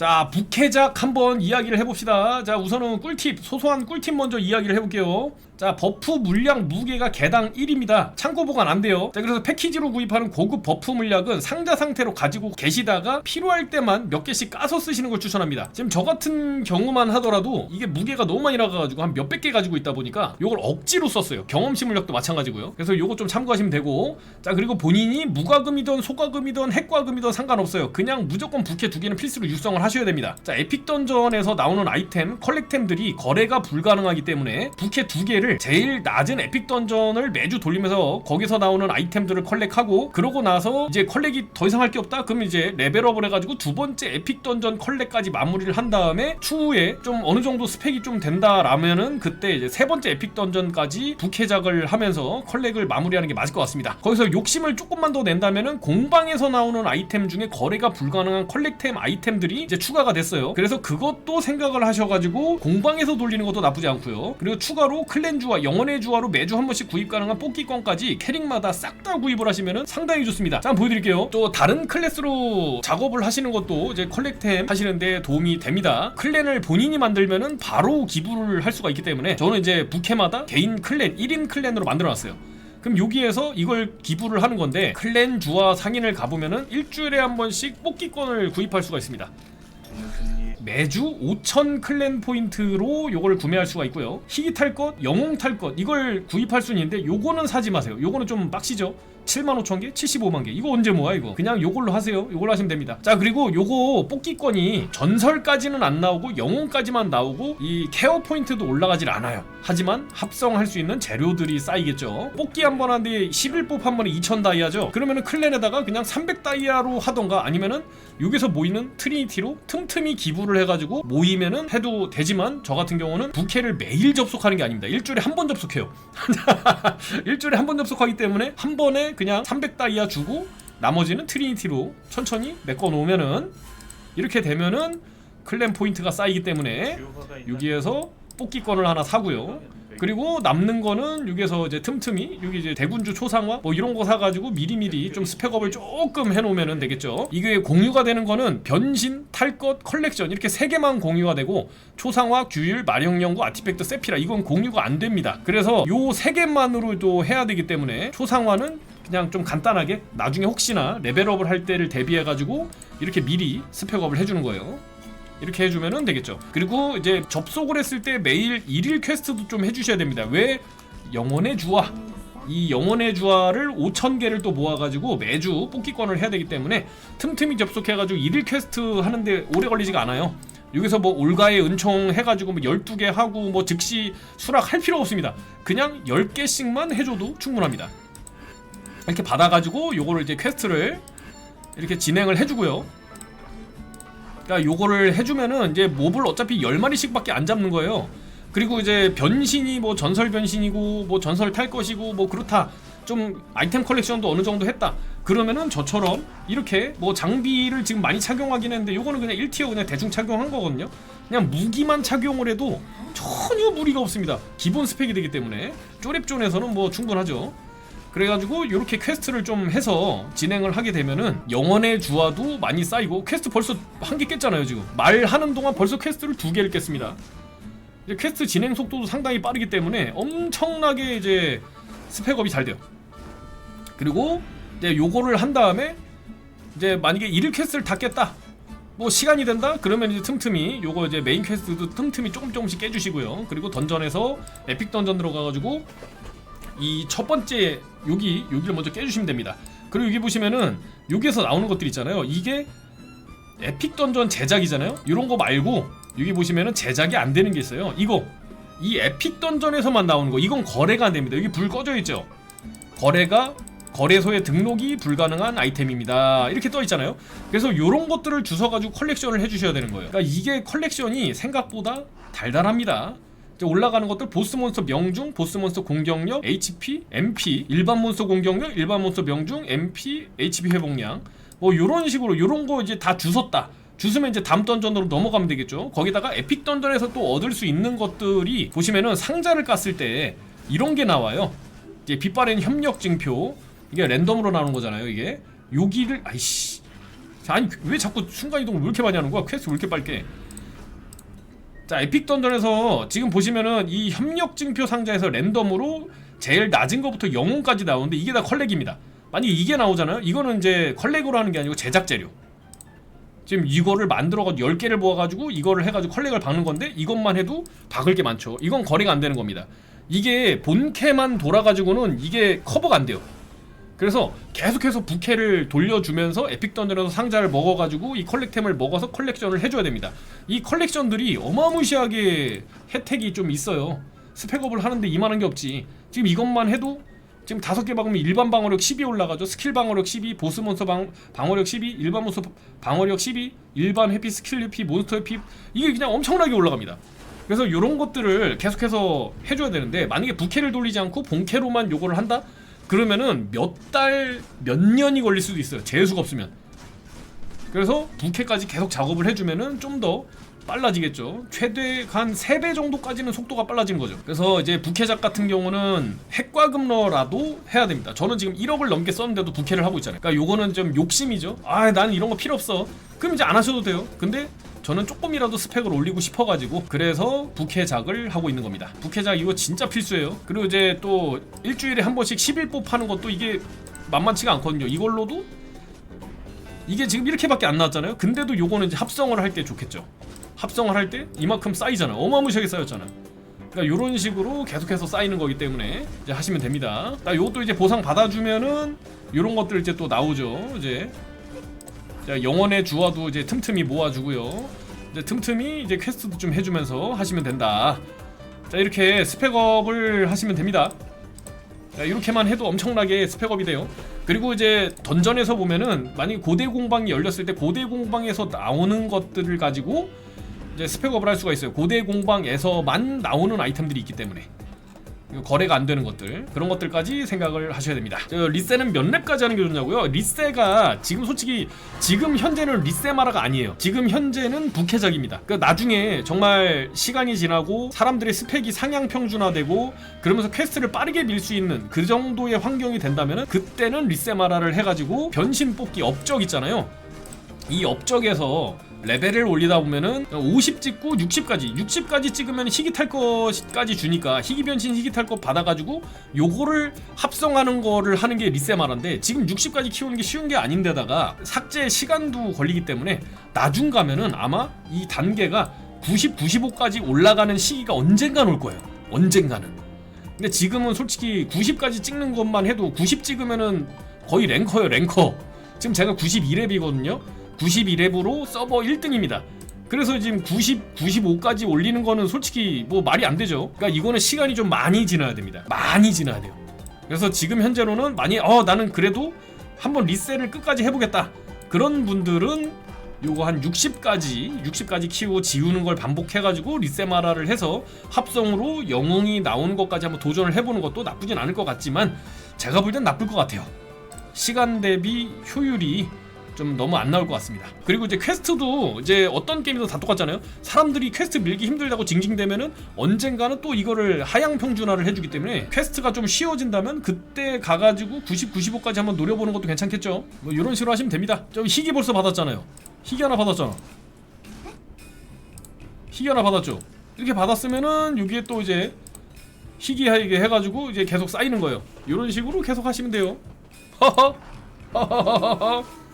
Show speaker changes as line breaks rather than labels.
자 부캐작 한번 이야기를 해봅시다. 자 우선은 꿀팁 소소한 꿀팁 먼저 이야기를 해볼게요. 자 버프 물량 무게가 개당 1입니다. 창고 보관 안 돼요. 자 그래서 패키지로 구입하는 고급 버프 물약은 상자 상태로 가지고 계시다가 필요할 때만 몇 개씩 까서 쓰시는 걸 추천합니다. 지금 저 같은 경우만 하더라도 이게 무게가 너무 많이 나가가지고 한 몇백 개 가지고 있다 보니까 이걸 억지로 썼어요. 경험치 물약도 마찬가지고요. 그래서 요거 좀 참고하시면 되고. 자 그리고 본인이 무과금이든 소과금이든 핵과금이든 상관없어요. 그냥 무조건 부캐 두 개는 필수로 육성을 하 셔야 됩니다. 자 에픽 던전에서 나오는 아이템 컬렉템들이 거래가 불가능하기 때문에 부캐 두 개를 제일 낮은 에픽 던전을 매주 돌리면서 거기서 나오는 아이템들을 컬렉하고 그러고 나서 이제 컬렉이 더 이상 할 게 없다? 그럼 이제 레벨업을 해가지고 두 번째 에픽 던전 컬렉까지 마무리를 한 다음에 추후에 좀 어느 정도 스펙이 좀 된다라면은 그때 이제 세 번째 에픽 던전까지 부캐작을 하면서 컬렉을 마무리하는 게 맞을 것 같습니다. 거기서 욕심을 조금만 더 낸다면은 공방에서 나오는 아이템 중에 거래가 불가능한 컬렉템 아이템들이 이제 추가가 됐어요. 그래서 그것도 생각을 하셔가지고 공방에서 돌리는 것도 나쁘지 않고요. 그리고 추가로 클렌주와 영혼의 주화로 매주 한 번씩 구입 가능한 뽑기권까지 캐릭마다 싹 다 구입을 하시면은 상당히 좋습니다. 자 한번 보여드릴게요. 또 다른 클래스로 작업을 하시는 것도 이제 컬렉템 하시는데 도움이 됩니다. 클랜을 본인이 만들면은 바로 기부를 할 수가 있기 때문에 저는 이제 부캐마다 개인 클랜 1인 클랜으로 만들어놨어요. 그럼 여기에서 이걸 기부를 하는 건데 클랜 주와 상인을 가보면은 일주일에 한 번씩 뽑기권을 구입할 수가 있습니다 매주 5,000 클랜 포인트로 요걸 구매할 수가 있고요. 희귀 탈 것, 영웅 탈 것, 이걸 구입할 수 있는데 요거는 사지 마세요. 요거는 좀 빡시죠? 75,000개, 75만 개. 이거 언제 모아 이거? 그냥 요걸로 하세요. 요걸로 하시면 됩니다. 자, 그리고 요거 뽑기권이 전설까지는 안 나오고 영웅까지만 나오고 이 케어 포인트도 올라가질 않아요. 하지만 합성할 수 있는 재료들이 쌓이겠죠. 뽑기 한 번 하는데 11뽑 한 번에 2,000 다이아죠. 그러면은 클랜에다가 그냥 300 다이아로 하던가 아니면은 여기서 모이는 트리니티로 틈틈이 기부를 해가지고 모이면은 해도 되지만 저 같은 경우는 부캐를 매일 접속하는 게 아닙니다. 일주일에 한 번 접속해요. 일주일에 한 번 접속하기 때문에 한 번에 그냥 300 다이아 주고 나머지는 트리니티로 천천히 메꿔 놓으면은 이렇게 되면은 클랜 포인트가 쌓이기 때문에 여기에서 뽑기권을 하나 사고요. 그리고 남는 거는 여기에서 이제 틈틈이 여기 이제 대군주 초상화 뭐 이런 거 사가지고 미리미리 좀 스펙업을 조금 해놓으면 되겠죠. 이게 공유가 되는 거는 변신, 탈것, 컬렉션 이렇게 세 개만 공유가 되고 초상화, 규율, 마력연구, 아티팩트, 세피라 이건 공유가 안 됩니다. 그래서 요 세 개만으로도 해야 되기 때문에 초상화는 그냥 좀 간단하게 나중에 혹시나 레벨업을 할 때를 대비해 가지고 이렇게 미리 스펙업을 해주는 거예요. 이렇게 해주면 되겠죠. 그리고 이제 접속을 했을 때 매일 일일 퀘스트도 좀 해주셔야 됩니다. 왜 영혼의 주화 이 영혼의 주화를 5,000개를 또 모아가지고 매주 뽑기권을 해야 되기 때문에 틈틈이 접속해가지고 일일 퀘스트 하는데 오래 걸리지가 않아요. 여기서 뭐 올가의 은총 해가지고 뭐 12개 하고 뭐 즉시 수락할 필요 없습니다. 그냥 10개씩만 해줘도 충분합니다. 이렇게 받아가지고 요거를 이제 퀘스트를 이렇게 진행을 해주고요. 그러니까 요거를 해주면은 이제 몹을 어차피 10마리씩밖에 안 잡는 거예요. 그리고 이제 변신이 뭐 전설 변신이고 뭐 전설 탈 것이고 뭐 그렇다. 좀 아이템 컬렉션도 어느 정도 했다. 그러면은 저처럼 이렇게 뭐 장비를 지금 많이 착용하긴 했는데 요거는 그냥 1티어 그냥 대충 착용한 거거든요. 그냥 무기만 착용을 해도 전혀 무리가 없습니다. 기본 스펙이 되기 때문에 쪼랩존에서는 뭐 충분하죠. 그래가지고 이렇게 퀘스트를 좀 해서 진행을 하게 되면은 영혼의 주화도 많이 쌓이고 퀘스트 벌써 한 개 깼잖아요 지금. 말하는 동안 벌써 퀘스트를 두 개를 깼습니다. 이제 퀘스트 진행 속도도 상당히 빠르기 때문에 엄청나게 이제 스펙업이 잘 돼요. 그리고 이제 요거를 한 다음에 이제 만약에 일일 퀘스트를 다 깼다 뭐 시간이 된다? 그러면 이제 틈틈이 요거 이제 메인 퀘스트도 틈틈이 조금 조금씩 깨주시고요. 그리고 던전에서 에픽 던전 들어가가지고 이 첫 번째 여기 여기를 먼저 깨주시면 됩니다. 그리고 여기 보시면은 여기에서 나오는 것들 있잖아요. 이게 에픽 던전 제작이잖아요. 이런 거 말고 여기 보시면은 제작이 안 되는 게 있어요. 이거 이 에픽 던전에서만 나오는 거 이건 거래가 안 됩니다. 여기 불 꺼져 있죠. 거래가 거래소에 등록이 불가능한 아이템입니다. 이렇게 떠 있잖아요. 그래서 이런 것들을 주워 가지고 컬렉션을 해주셔야 되는 거예요. 그러니까 이게 컬렉션이 생각보다 달달합니다. 올라가는 것들 보스 몬스터 명중, 보스 몬스터 공격력, HP, MP, 일반 몬스터 공격력, 일반 몬스터 명중, MP, HP 회복량 뭐 이런 식으로 이런 거 이제 다 주웠다. 주스면 이제 다음 던전으로 넘어가면 되겠죠. 거기다가 에픽 던전에서 또 얻을 수 있는 것들이 보시면은 상자를 깠을 때 이런 게 나와요. 이제 빛바랜 협력 증표 이게 랜덤으로 나오는 거잖아요. 이게 여기를 아이씨 자, 아니 왜 자꾸 순간이동을 왜 이렇게 많이 하는 거야? 퀘스트 왜 이렇게 빨게? 자 에픽 던전에서 지금 보시면은 이 협력 증표 상자에서 랜덤으로 제일 낮은 거부터 영웅까지 나오는데 이게 다 컬렉입니다. 만약에 이게 나오잖아요. 이거는 이제 컬렉으로 하는 게 아니고 제작 재료. 지금 이거를 만들어가지고 10개를 모아가지고 이거를 해가지고 컬렉을 박는 건데 이것만 해도 박을 게 많죠. 이건 거래가 안 되는 겁니다. 이게 본캐만 돌아가지고는 이게 커버가 안 돼요. 그래서 계속해서 부캐를 돌려주면서 에픽 던전에서 상자를 먹어가지고 이 컬렉템을 먹어서 컬렉션을 해줘야 됩니다. 이 컬렉션들이 어마무시하게 혜택이 좀 있어요. 스펙업을 하는데 이만한 게 없지. 지금 이것만 해도 지금 다섯 개 박으면 일반 방어력 10이 올라가죠. 스킬 방어력 12, 보스 몬스터 방, 방어력 12, 일반 몬스터 방어력 12, 일반 회피, 스킬 회피, 몬스터 회피 이게 그냥 엄청나게 올라갑니다. 그래서 이런 것들을 계속해서 해줘야 되는데 만약에 부캐를 돌리지 않고 본캐로만 요거를 한다? 그러면은 몇 달, 몇 년이 걸릴 수도 있어요. 재수가 없으면. 그래서 부캐까지 계속 작업을 해주면은 좀 더 빨라지겠죠. 최대 한 3배 정도까지는 속도가 빨라지는 거죠. 그래서 이제 부캐작 같은 경우는 핵과 금러라도 해야 됩니다. 저는 지금 1억을 넘게 썼는데도 부캐를 하고 있잖아요. 그러니까 요거는 좀 욕심이죠. 아, 나는 이런 거 필요 없어. 그럼 이제 안 하셔도 돼요. 근데 저는 조금이라도 스펙을 올리고 싶어가지고 그래서 부캐작을 하고 있는 겁니다. 부캐작 이거 진짜 필수예요. 그리고 이제 또 일주일에 한 번씩 11뽀 파는 것도 이게 만만치가 않거든요. 이걸로도 이게 지금 이렇게밖에 안 나왔잖아요. 근데도 요거는 이제 합성을 할 때 좋겠죠. 합성을 할 때 이만큼 쌓이잖아. 어마무시하게 쌓였잖아. 그러니까 이런 식으로 계속해서 쌓이는 거기 때문에 이제 하시면 됩니다. 나 요것도 이제 보상 받아주면은 이런 것들 이제 또 나오죠. 이제 자, 영원의 주화도 이제 틈틈이 모아주고요. 이제 틈틈이 이제 퀘스트도 좀 해주면서 하시면 된다. 자 이렇게 스펙업을 하시면 됩니다. 자, 이렇게만 해도 엄청나게 스펙업이 돼요. 그리고 이제 던전에서 보면은 만약에 고대 공방이 열렸을 때 고대 공방에서 나오는 것들을 가지고 이제 스펙업을 할 수가 있어요. 고대 공방에서만 나오는 아이템들이 있기 때문에 이 거 거래가 안 되는 것들 그런 것들까지 생각을 하셔야 됩니다. 저 리세는 몇 렙까지 하는 게 좋냐고요? 리세가 지금 솔직히 지금 현재는 리세마라가 아니에요. 지금 현재는 부캐작입니다. 그 나중에 정말 시간이 지나고 사람들의 스펙이 상향 평준화되고 그러면서 퀘스트를 빠르게 밀 수 있는 그 정도의 환경이 된다면은 그때는 리세마라를 해가지고 변신 뽑기 업적 있잖아요. 이 업적에서 레벨을 올리다 보면은 50 찍고 60까지 60까지 찍으면 희귀 탈 것까지 주니까 희귀 변신 희귀 탈 것 받아가지고 요거를 합성하는 거를 하는 게 리세마라인데 지금 60까지 키우는 게 쉬운 게 아닌데다가 삭제 시간도 걸리기 때문에 나중 가면은 아마 이 단계가 90, 95까지 올라가는 시기가 언젠간 올 거예요. 언젠가는. 근데 지금은 솔직히 90까지 찍는 것만 해도 90 찍으면은 거의 랭커예요 랭커. 지금 제가 92렙이거든요 92렙으로 서버 1등입니다. 그래서 지금 90, 95까지 올리는 거는 솔직히 뭐 말이 안 되죠. 그러니까 이거는 시간이 좀 많이 지나야 됩니다. 많이 지나야 돼요. 그래서 지금 현재로는 많이 어 나는 그래도 한번 리셋을 끝까지 해보겠다. 그런 분들은 요거 한 60까지 60까지 키우고 지우는 걸 반복해가지고 리세마라를 해서 합성으로 영웅이 나오는 것까지 한번 도전을 해보는 것도 나쁘진 않을 것 같지만 제가 볼 땐 나쁠 것 같아요. 시간 대비 효율이 좀 너무 안 나올 것 같습니다. 그리고 이제 퀘스트도 이제 어떤 게임도 다 똑같잖아요. 사람들이 퀘스트 밀기 힘들다고 징징대면은 언젠가는 또 이거를 하향 평준화를 해주기 때문에 퀘스트가 좀 쉬워진다면 그때 가가지고 90, 95까지 한번 노려보는 것도 괜찮겠죠. 뭐 이런 식으로 하시면 됩니다. 저 희귀 벌써 받았잖아요. 희귀 하나 받았잖아. 희귀 하나 받았죠. 이렇게 받았으면은 여기에 또 이제 희귀하게 해가지고 이제 계속 쌓이는 거예요. 이런 식으로 계속 하시면 돼요. 허허. 허허허허.